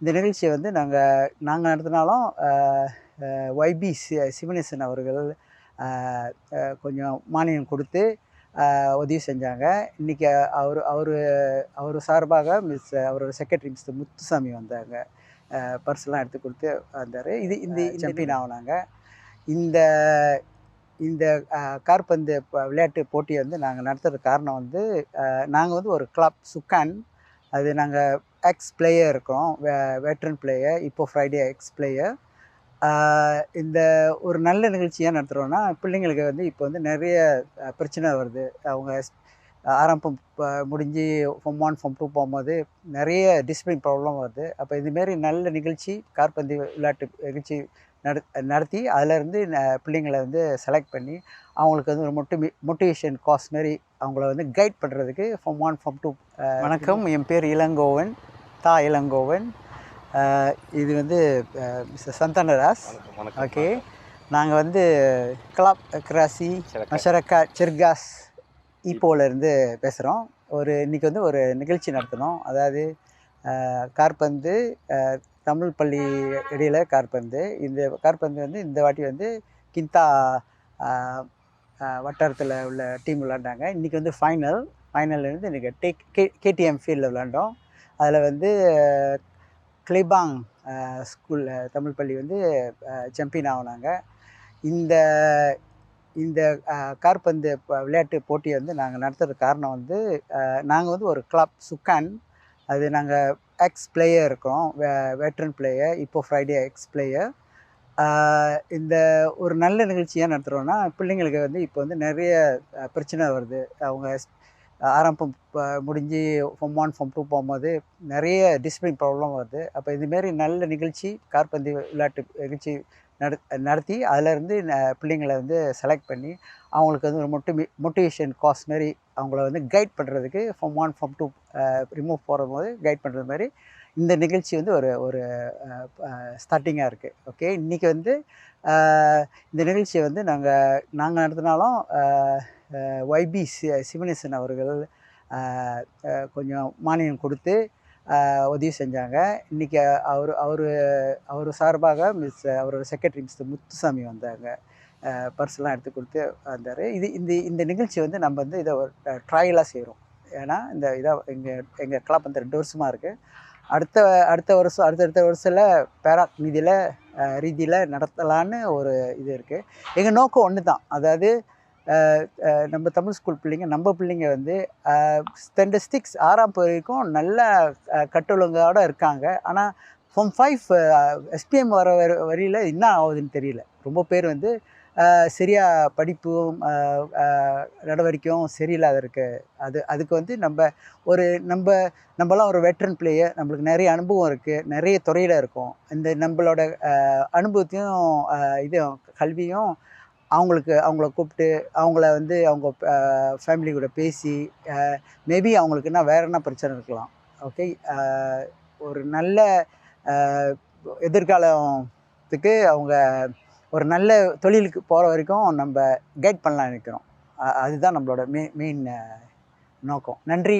இந்த நிகழ்ச்சியை வந்து நாங்கள் நாங்கள் நடத்தினாலும் ஒய்பி சி சிவனேசன் அவர்கள் கொஞ்சம் மானியம் கொடுத்து உதவி செஞ்சாங்க. இன்றைக்கி அவர் அவர் அவர் சார்பாக மிஸ் அவரோட செக்ரட்டரி மிஸ் முத்துசாமி வந்தாங்க. பர்ஸ்லாம் எடுத்து கொடுத்து வந்தார். இது இந்த சாம்பியன் ஆகினாங்க இந்த இந்த ப- விளையாட்டு போட்டியை வந்து நாங்கள் நடத்துறதுக்கு காரணம் வந்து நாங்கள் வந்து ஒரு கிளப் சுக்கான் அது நாங்கள் எக்ஸ் பிளேயர் இருக்கிறோம் வேட்ரன் பிளேயர் இப்போ ஃப்ரைடே எக்ஸ் பிளேயர் இந்த ஒரு நல்ல நிகழ்ச்சியாக நடத்துகிறோன்னா பிள்ளைங்களுக்கு வந்து இப்போ வந்து நிறைய பிரச்சனை வருது. அவங்க ஆரம்பம் முடிஞ்சு ஃபார்ம் ஒன் ஃபார்ம் டூ போகும்போது நிறைய டிசிப்ளின் ப்ராப்ளம் வருது. அப்போ இதுமாரி நல்ல நிகழ்ச்சி கார்பந்து விளையாட்டு நிகழ்ச்சி நட நடத்தி அதிலேருந்து பிள்ளைங்களை வந்து செலக்ட் பண்ணி அவங்களுக்கு வந்து ஒரு மொட்டி மோட்டிவேஷன் காஸ் மாரி அவங்கள வந்து கைட் பண்ணுறதுக்கு ஃபார்ம் ஒன் ஃபார்ம் டூ வணக்கம். என் பேர் இளங்கோவன். தா இளங்கோவன். இது வந்து மிஸ்டர் வணக்கம் ஓகே. நாங்கள் வந்து கிளாப் கிராசி. மஷரக்கா சிர்காஸ் ஈப்போலேருந்து பேசுகிறோம் ஒரு இன்றைக்கி வந்து ஒரு நிகழ்ச்சி நடத்தினோம் அதாவது அஹ், தமிழ் பள்ளி இடையில காற்பந்து. இந்த காற்பந்து வந்து இந்த வாட்டி வந்து கிந்தா வட்டாரத்தில் உள்ள டீம் விளாண்டாங்க இன்றைக்கி வந்து ஃபைனல். ஃபைனல் இருந்து இன்றைக்கி டேக் கே கேடிஎம் ஃபீல்டில் விளாண்டோம் அதில் வந்து கிளிபாங் ஸ்கூலில் தமிழ் பள்ளி வந்து சாம்பியன் ஆகினாங்க இந்த இந்த கார்பந்து விளையாட்டு போட்டியை வந்து நாங்கள் நடத்துகிற காரணம் வந்து நாங்கள் வந்து ஒரு கிளப் சுக்கான் அது நாங்கள் எக்ஸ் பிளேயர் இருக்கிறோம் வெட்ரன் பிளேயர் இப்போ ஃப்ரைடே எக்ஸ் பிளேயர் இந்த ஒரு நல்ல நிகழ்ச்சியாக நடத்துகிறோன்னா பிள்ளைங்களுக்கு வந்து இப்போ வந்து நிறைய பிரச்சனை வருது. அவங்க ஆரம்பம் முடிஞ்சு ஃபார்ம் ஒன் ஃபார்ம் டூ போகும்போது நிறைய டிசிப்ளின் ப்ராப்ளம் வருது. அப்போ இதுமாரி நல்ல நிகழ்ச்சி காற்பந்து விளையாட்டு நிகழ்ச்சி நட நடத்தி அதிலேருந்து பிள்ளைங்களை வந்து செலக்ட் பண்ணி அவங்களுக்கு வந்து ஒரு மொட்டி மோட்டிவேஷன் காஸ் மாரி அவங்கள வந்து கைட் பண்ணுறதுக்கு form one form two remove போகிற போது கைட் பண்ணுறது மாதிரி இந்த நிகழ்ச்சி வந்து ஒரு ஒரு ஸ்டார்டிங்காக இருக்குது ஓகே இன்றைக்கி வந்து இந்த நிகழ்ச்சியை வந்து நாங்கள் நாங்கள் நடத்தினாலும் ஒய்பி சி சிவனேசன் அவர்கள் கொஞ்சம் மானியம் கொடுத்து உதவி செஞ்சாங்க. இன்றைக்கி அவர் அவர் அவர் சார்பாக மிஸ் அவரோட செக்ரட்டரி மிஸ்டர் முத்துசாமி வந்தாங்க. பர்ஸ்லாம் எடுத்து கொடுத்து வந்தார். இது இந்த இந்த நிகழ்ச்சி வந்து நம்ம வந்து இதை ஒரு ட்ரையலாக செய்கிறோம் ஏன்னா இந்த இதை எங்கள் எங்கள் கிளப் வந்து ரெண்டு வருஷமாக இருக்குது அடுத்த அடுத்த வருஷம் அடுத்தடுத்த வருஷத்தில் பேரா நிதியில் ரீதியில் நடத்தலான்னு ஒரு இது இருக்குது எங்கள் நோக்கம் ஒன்று தான் அதாவது நம்ம தமிழ் ஸ்கூல் பிள்ளைங்க நம்ம பிள்ளைங்க வந்து ஸ்டெண்டஸ்டிக்ஸ் ஆறாம் வரைக்கும் நல்ல அஹ், இருக்காங்க. ஆனால் ஃபார்ம் ஃபைவ் எஸ்பிஎம் வர வர வரியில் என்ன ஆகுதுன்னு தெரியல. ரொம்ப பேர் வந்து சரியாக படிப்பும் நடவடிக்கையும் சரியில்லாத இருக்கு. அது அதுக்கு வந்து நம்ம ஒரு நம்ம நம்மளாம் ஒரு வெட்ரன் பிளேயர் நம்மளுக்கு நிறைய அனுபவம் இருக்குது நிறைய துறையில் இருக்கும். இந்த நம்மளோட அனுபவத்தையும் இதையும் கல்வியும் அவங்களுக்கு அவங்கள கூப்பிட்டு அவங்கள வந்து அவங்க ஃபேமிலி கூட பேசி மேபி அவங்களுக்கு என்ன வேற என்ன பிரச்சனை இருக்கலாம். ஓகே ஒரு நல்ல எதிர்காலத்துக்கு அவங்க ஒரு நல்ல தொழிலுக்கு போகிற வரைக்கும் நம்ம கைட் பண்ணலாம் நினைக்கிறோம். அதுதான் நம்மளோட மெயின் மெயின் நோக்கம். நன்றி.